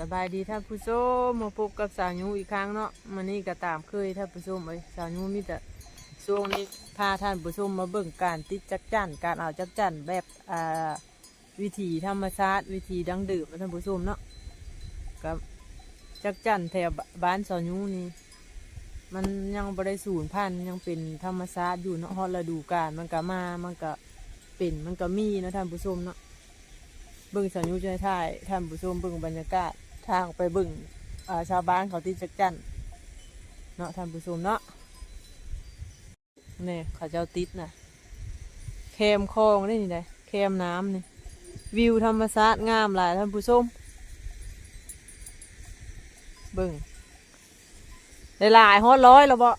สบายดีท่านผู้ชมมาพบกับสาวยูอีกครั้งเนาะมันนี้ก็ตามเคยท่านผู้ชมเอ้สาวยูมีแต่ช่วงนี้พาท่านผู้ชมมาเบิ่งการติดจักจั่นการเอาจักจั่นแบบอ่าวิธีธรรมชาติวิธีดังเดื่มท่านผู้ชมเนาะกับจักจั่นแถวบ้านสาวยูนี่มันยังบริสูญพันธุ์ยังเป็นธรรมชาติอยู่เนาะฮอดฤดูกาลมันก็มามันก็เป็นมันก็มีนะท่านผู้ชมเนาะเบิ่งสัญญุจะถ่ายท่านผู้ชมเบิ่งบรรยากาศ ทางไปบิ่งาชาวบ้านเขาที่จักจันเนาะท่านผู้ชมเนาะนี่เขาเจ้าติดนะแคมคลองนี่นี่ไดแคมน้ำนี่วิวธรรมชาติงามหลายท่านผู้ชมบิ่งได้หลายฮอดร้อยแล้วบ่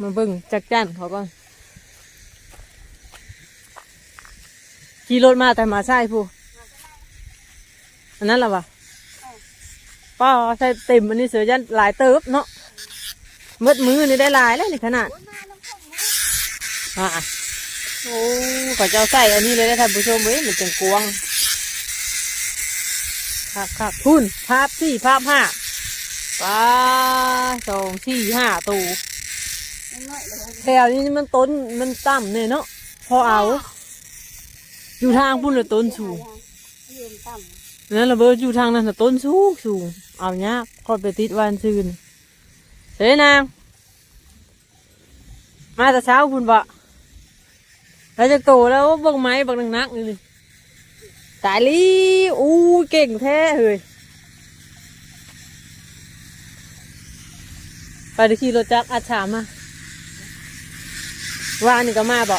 มาบิ่งจักจันเขาก่อน ขี่รถมาแต่มาใช่ผู้อันนั้นล่ะวะป้าใส่เต็มอันนี้เสือยันหลายเติบเนาะมืดมือนี่ได้หลายแล้วนี่ขนาดอะโอ้เขาเจ้าใส่อันนี้เลยได้ท่านผู้ชมเว้ยมันจังกวงครับครับพุ่นภาพสี่ภาพห้าป้าสองสี่ห้าตูแถวนี้มันต้นมันต่ำเนี่ยเนาะพอเอา อยู่ทางพุ่นเลยต้นสูงยืนต่นั่นระเบิดอยู่ทางนั้นน่ะต้นสูงสูงเอาเนี้ยคอยไปติดวันซืนเฮ้ยนาง มาแต่เช้าพุ่นบะเราจะโตแล้วเบิ่งไม้บักนักๆนี่นี่ตายลีอู้เก่งแท้เฮ้ยไปดิขี่รถจักรอาชามาวานนี่ก็มาบ่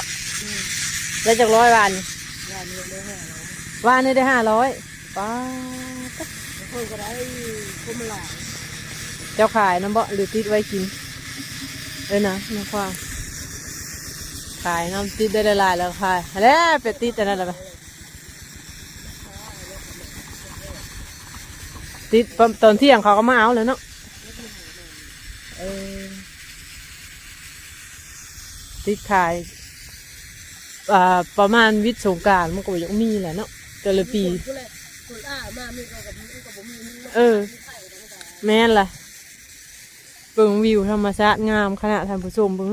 แล้วจากร้อยวานนี่ำยาเนียเลยแห่เนาะวานี่ได้ห้าร้อยป้าดเพิ่นก็ได้คุมหลายเจ้าขายน้ำเบ่หรือติดไว้กิน เอ้ยนะน้ำควางขายน้ำติดได้หลายแล้วขายแล้วเป็ดติดแต่นั่นแหละไปติดตอนเที่ยงเขาก็มาเอาเลยเนาะติดขาย อ่าประมาณวิทย์สงกรารมันก็ยังมีแหละเนาะแต่ละปีเลยคนอ้ามามีก็กับมีก็บ่มีมีเออแม่นล่ะเบิ่งวิวธรรมชาติงามขนาดท่านผู้ชมเบิ่ง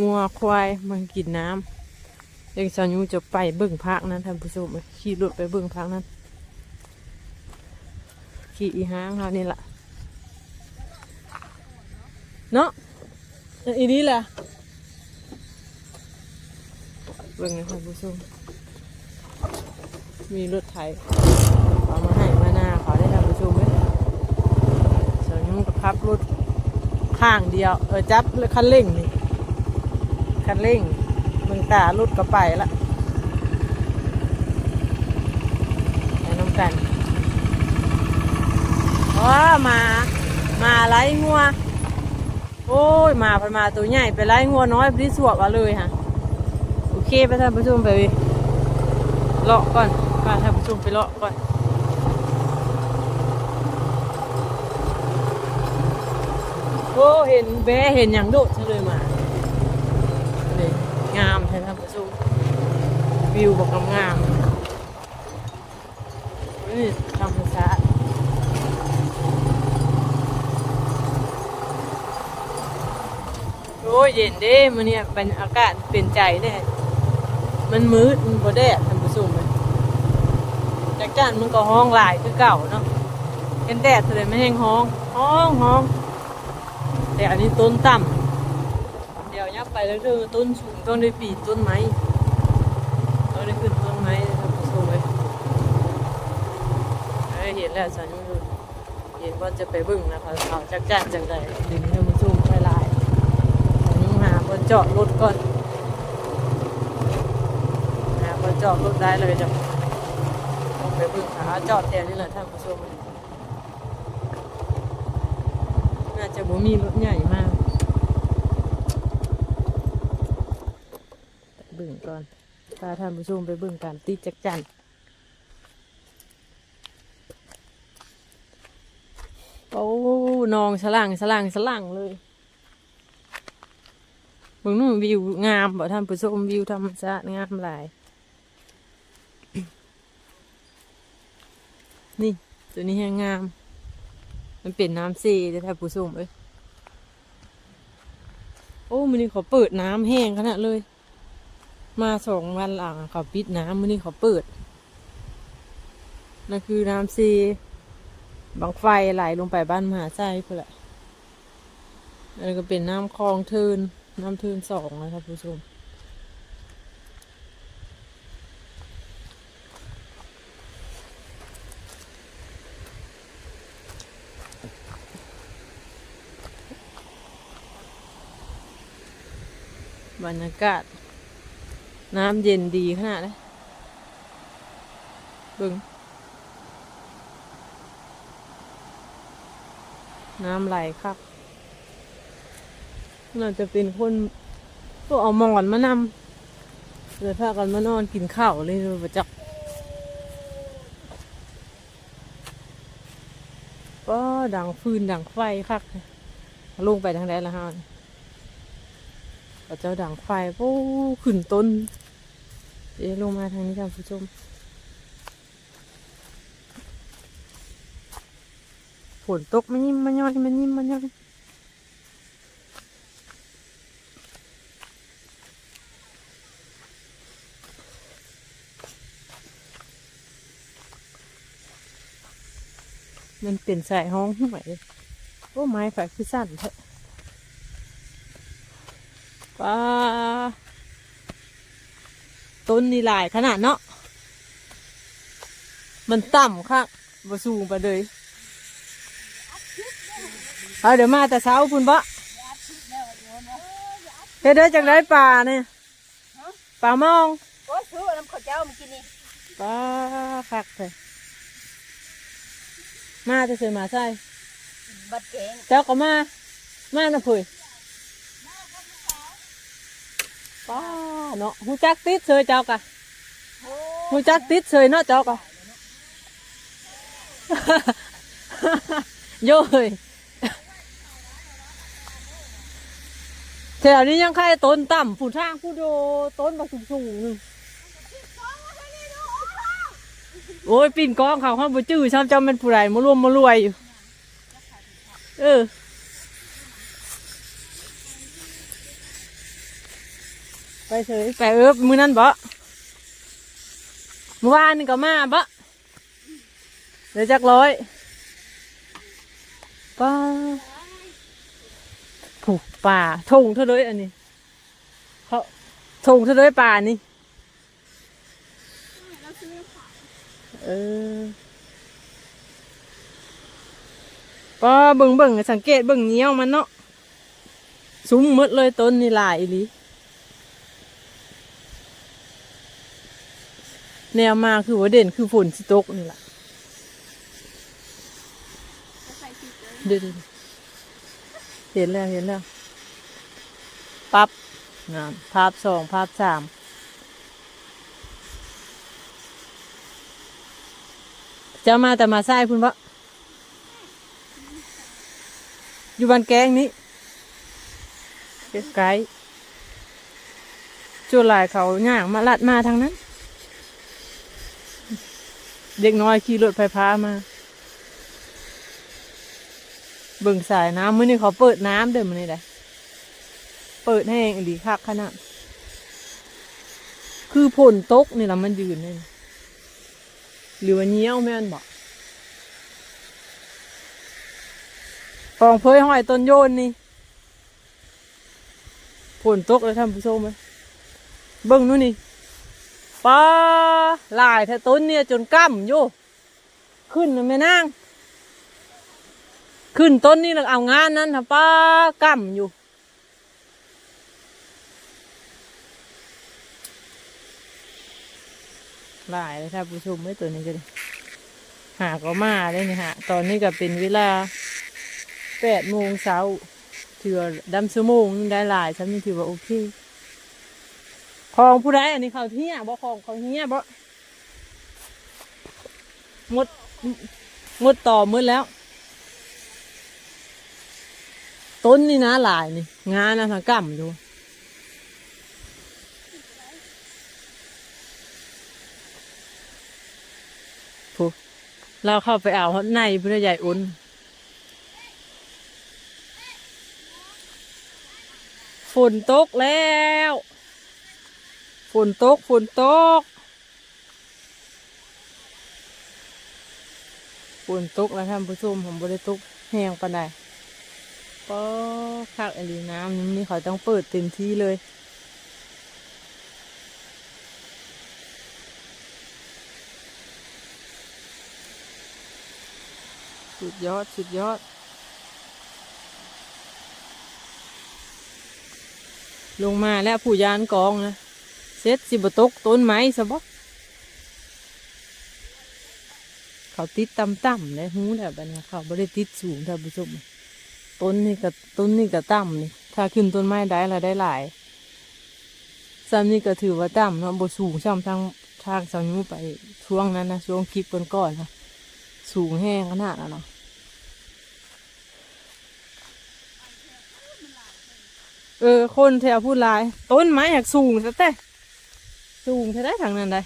งัวควายมันกินน้ำเด็กสาวยูจะไปเบิ่งพักนั้นท่านผู้ชมเอ้ยขี่รถไปเบิ่งพักนั้นขี่อีห้างเขานี่ล่ะเนาะอีนี้แหละ บิ่งนะท่านผู้ชมมีรถไถเอามาให้มาหน้าเขาได้ทำผู้ชมไหมสาวยุ่งกับพับรถข้างเดียว เออจับคันเร่งนี่คันเร่งมึงตารถก็ไปละไปน้ำกันว้ามา มาไล่งัว โอ้ย มาพันมาตัวใหญ่ไปไล่งัวน้อยไปที่สวบเอาเลยฮะ เคไปท่านผู้ชมไปเลาะก่อนพาท่านผู้ชมไปเลาะก่อนโอ้เห็นแบะเห็นอย่างโดดเฉลยมาเลยงามใช่ไหมผู้ชมวิวบอกงามนี่ธรรมชาติโอ้เย็นเด้มันเนี่ยบรรยากาศเปลี่ยนใจแน่ มันมืดมันบ่แดดท่านผู้ชมเลยจากจานมันก็ห้องหลายคือเก่าเนาะเห็นแดดเลยไม่แห้งห้องห้องห้อง แต่อันนี้ต้นต่ำเดี๋ยวยับไปแล้วเด้อต้นสูงต้องได้ปีต้นไม้ต้องได้ขึ้นต้นไม้ทำผู้ชมเลยเห็นแล้วสัญญาณเห็นว่าจะไปบึ้งนะคะเขาจักจันจังใดดึงให้มันซูมไปลายสัญญาณหาบนเจอดรถก่อนหาบน จอดรถได้เลยจ้ะต้องไปบึ้งหาจอดแทนนี่แหละท่านผู้ชมน่าจะบ่มีรถใหญ่มากเบิ่งก่อนพาท่านผู้ชมไปเบิ่งการตีจักจันโอ้นองสล่างสล่างสล่างเลยเบิ่งนู่นวิวงามบ่ท่านผู้ชมวิวธรรมชาติงามหลาย นี่ ตัวนี้แห้งงาม มันเป็นน้ำซีเด้อท่านผู้ชมเอ้ยโอ้มือนี้เขาเปิดน้ำแห้งขนาดเลย มาสองวันหลังเขาปิดน้ำมือนี้เขาเปิดนั่นคือน้ำซีบางไฟไหลลงไปบ้านมหาไส้เพื่อแหละอันนี้ก็เป็นน้ำคลองเทินน้ำเทินสองนะครับผู้ชม บรรยากาศ น้ำเย็นดีขนาดเลยบึงน้ำไหลครับน่าจะเป็นคนก็เอาหมอนมานำเลยพากันมานอนกินข้าวเลยประจักก็ดังฟืนดังไฟคักลงไปทางใดละฮะ เขาเจ้าดังไฟโอ้ขึ้นต้นเดี๋ยวลงมาทางนี้ค่ะผู้ชมฝนตกมันยิ้มมันย่อยมันยิ้มมันย่อยมันเป็นสายห้องห่วยโอ้ไม้ไฟคือสั้นเถอะ ป้าต้นนี่หลายขนาดเนาะมันต่ำค่ะบ่สูงไปเลยเอาเดี๋ยวมาแต่เช้าพุ่นบะเฮ็ดได้จังได้ป่าเนี่ยป่ามองโอ้ยซื้อน้ำข้าวเจ้ามากินนี่ป้าคักเลยมาจะเสยมาใส่บัดแกงเจ้าก็มา มานะพุย ป้าเนาะหูจักติดเสยเจ้ากะโอ้หูจักติดเสยเนาะเจ้ากะโย่ยแถวนี้ยังใครต้นต่ำผู้ทางผู้โดต้นบักสูงสูงๆหนึ่งโอ้ยปิ่นกองเขาเขาบ่จื้อชอบจำเป็นผู้ใดมารวมมารวยอยู่ เออ ไปเฉยไปเอิบมือนั่นบ่เมื่อวานนี่ก็มาบ่เดี๋ยวจักร้อยป้าผูกป่าทงเท่าเลยอันนี้เขาทงเท่าเลยป่านี่เออป้าเบิ่งเบิ่งสังเกตเบิ่งเงี้ยวมันเนาะซุ้มหมดเลยต้นนี่หลายอีหลี แนวมาคือว่าเด่นคือฝนสิตกนี่แหละเดี๋ยวๆเห็นแล้วเห็นแล้วปั๊บงานภาพสองภาพสามจะมาแต่มาใส่พุ่นวะอยู่บ้านแกงนี้ไกลๆจุหลายเขาย่างมาลัดมาทางนั้น เด็กน้อยขี่รถไฟฟ้ามา เบิ่งสายน้ำมื้อนี้เขาเปิดน้ำเด้อมื้อนี้ได้เปิดแห้งอีคักขนาดคือฝนตกนี่ละมันยืนนี่หรือว่าเงี้ยวแม่นบ่ฟองเพยห้อยต้นโยนนี่ฝนตกเลยท่านผู้ชมเลยเบิ่งนู่นนี่ ป้าหลายแต่ต้นเนี่ยจนก้ำอยู่ ขึ้นนะแม่นางขึ้นต้นนี่แล้วเอางานนั้นนะป้าก้ำอยู่ หลายเลยครับผู้ชมไม่ตัวนี้ก็เลยหาก็มาเลยนี่ฮะตอนนี้ก็เป็นเวลาแปดโมงเช้าถือว่าดำชั่วโมงนึงได้หลายฉันนี่ถือว่าโอเค คลองผู้ใดอันนี้เขาเที่ยบ่คลองเขาเที่ยบ่งดงดต่อมืดแล้ว ต้นนี่นะหลายนี่ งานนะทากำอยู่เราเข้าไปเอาในพื่อใหญ่อุ่นฝนตกแล้ว ฝนตกฝนตกฝนตกแล้วท่านผู้ชมผมบริตกแห้งปานใดก็คักอลีน้ำนี่เขาต้องเปิดเต็มที่เลยสุดยอดสุดยอด ลงมาแล้วผู้ยานกองนะ เซ็ตสิบตกต้นไม้สะบกเขาติดต่ำๆเลยหูแบบนี้เขาไม่ได้ติดสูงท่านผู้ชมต้นนี่กับต้นนี่กับต่ำนี่ถ้าขึ้นต้นไม้ได้ละได้หลายซ้ำนี่ก็ถือว่าต่ำเนาะบ่สูงซ้ำทางทางสาวยูไปช่วงนั้นนะช่วงคลิปก่อนๆนะสูงแห้งขนาดนั้นเนาะเออ คนแถวพูดลาย ต้นไม้อยากสูงซะแต่ สูงเท่าได้ทางนั้นได้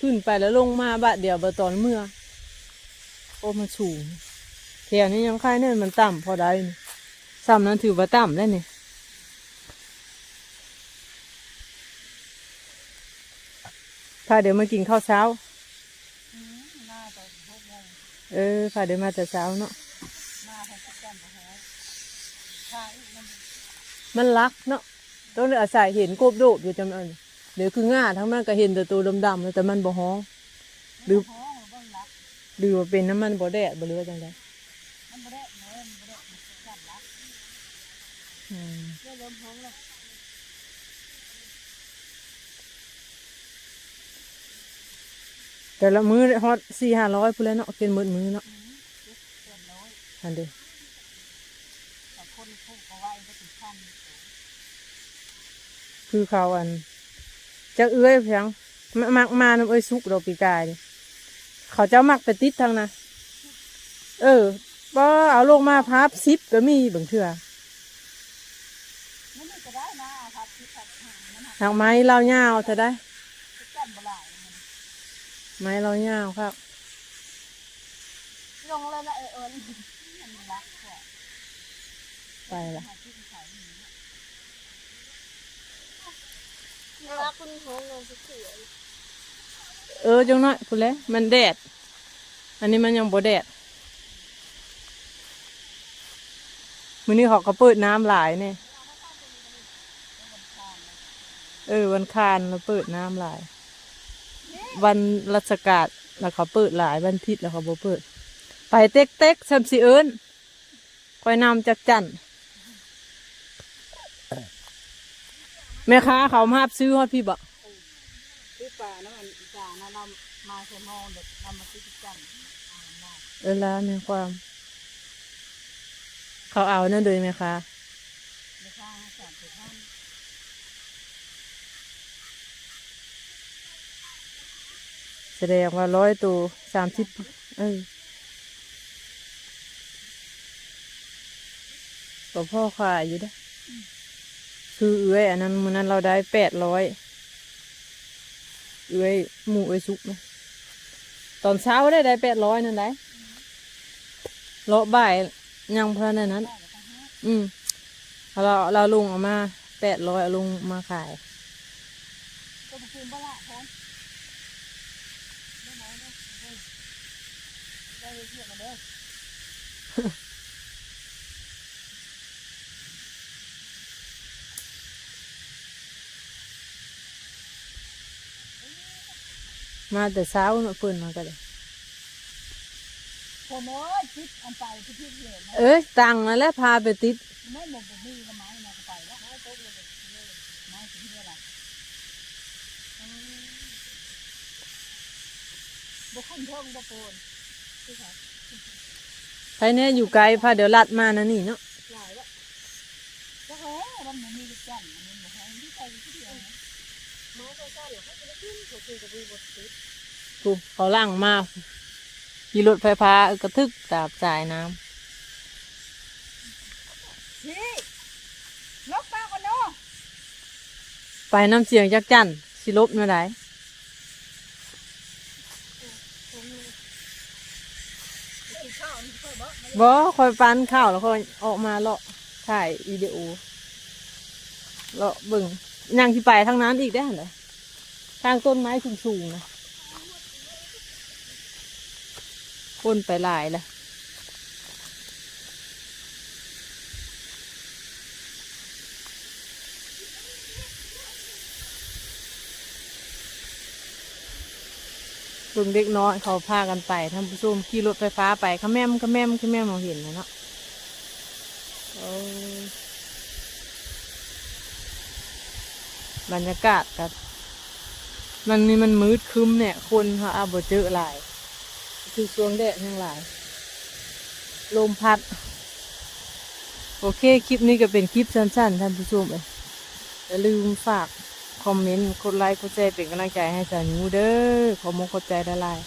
ขึ้นไปแล้วลงมาบะเดี๋ยวบะตอนเมื่อโอ้มันสูงแถวนี้ยังค่ายเนินมันต่ำพอได้นี่ซ้ำนั้นถือว่าต่ำได้นี่ยพาเดี๋ยวมากินข้าวเช้าหน้าตอนหกโมงเออพาเดี๋ยวมาแต่เช้าเนาะหน้าให้กันมาหาทางมันมันรักเนาะ ต้องเลยอาศัยเห็นกบโดบอยู่จำเอิญเดี๋ยวคือง่าทั้งมันก็เห็นแต่ตัวดำๆแต่มันบ่ฮ้องหรือห้องหรือบ้างรักหรือว่าเป็นน้ำมันบ่แดดบ่หรือว่าจังไดมันบ่ได้เนื้อมันบ่ได้มันจับรักอืมเรื่องเริ่มห้องแล้วแต่ละมื้อฮอตสี่ห้าร้อยพู้นแหล้วเนาะเป็นมื้อมื้อเนาะเกินน้อยอันเดียว แต่คนพูดเขาว่าจะถึงขั้น คือเขาอันจะเอื้อยเพียงมมักมาน้ำเอ้ยสุกดอกปีกายนี่เขาเจ้ามักไปติดทางนะ เออบ่เอาลงมาพับซิปก็มีบางเทื่อนั่นนี่ก็ได้นะครับที่ตัดหางมันหักทางไม้เรายาวเธอได้ทุกกันบ่หลายมันไม้เรายาวครับลงเลยนะเออเออมันรักกว่าไปละ หาที่ขารักคุณท้องเงินสุดเสียเออจังน้อยพูดแล้วมันแดด อันนี้มันยังบ่แดดมื้อนี้เขาก็เปิดน้ำหลายเนี่ยเออวันคานเราเปิดน้ำหลาย วันรัชกาลแล้วเขาเปิดหลายวันอาทิตย์แล้วเขาบ่เปิด ไปเต็กเต็กๆซัมซีเอิญคอยนำจากจันทน์ แม่ค้าเขามาบซื้อฮอดพี่บ่ที่ป่านะมันจ่านะเรามาเชมองเด็กนำมาที่จันอ่านได้เออละมีความ เขาเอานั่นเลยไหมคะไม่ใช่จ่าไปท่านแสดงว่าร้อยตัวสามสิบเออก็พ่อขายอยู่เด้ออ คือเอื้อยอันนั้นมื้อนั้นเราได้แปดร้อยเอื้อยหมูเอื้อยสุกนะตอนเช้าได้ได้แปดร้อยนั่นได้เลาะบ่ายยังพระนั้นนั้น อืมเราเราลุงเออกมาแปดร้อยลุงมาขายก็ไปคืนบ้าละพร้อมได้ไหมได้ได้เที่ยว มาเด้อมาแต่เช้าเนาะเพิ่นมาก็เลยผมโอ้ยคิดอันไปที่ที่เหลือนะเอ้ยตังค์นั่นแหล้วพาไปติด ไม่หมดบุมีละไม้นะก็ไปแล้วไม้ต้นเลยไม้ถึงเนี่ยละบุขึ้นเทิงบุปูนที่ไหนใครเนี่ยอยู่ไกลพาเดี๋ยวลัดมานะนี่เนาะ ถูกเขาล่างมากมีรถไฟฟ้ากระทึกตาบสายน้ำชี้ลบป้ากันเนาะไปน้ำเสียงจักจันสิลบเมื่อไร่บอคอยปั้นข้าวแล้วคอยออกมาเลาะถ่ายวิดีโอเลาะบึงยังที่ไปทางน้ำอีกได้เหรอ ทางต้นไม้สูงๆนะคนไปหลายละเบิ่งเด็กน้อยเขาพากันไปท่านผู้ชมขี่รถไฟฟ้าไปขแม่มขแม่มขแม่มเราเห็นนะเนาะบรรยากาศกับ มันนี่มันมืดคึ้มเนี่ย คนเขาอาบเจอหลาย คือช่วงแดดทั้งหลาย ลมพัด โอเค คลิปนี้ก็เป็นคลิปสั้นๆ ท่านผู้ชมเลยอย่าลืมฝาก คอมเมนต์ กดไลค์ กดแชร์เป็นกำลังใจให้สาวยูเด้อขอมงขอบใจละลาย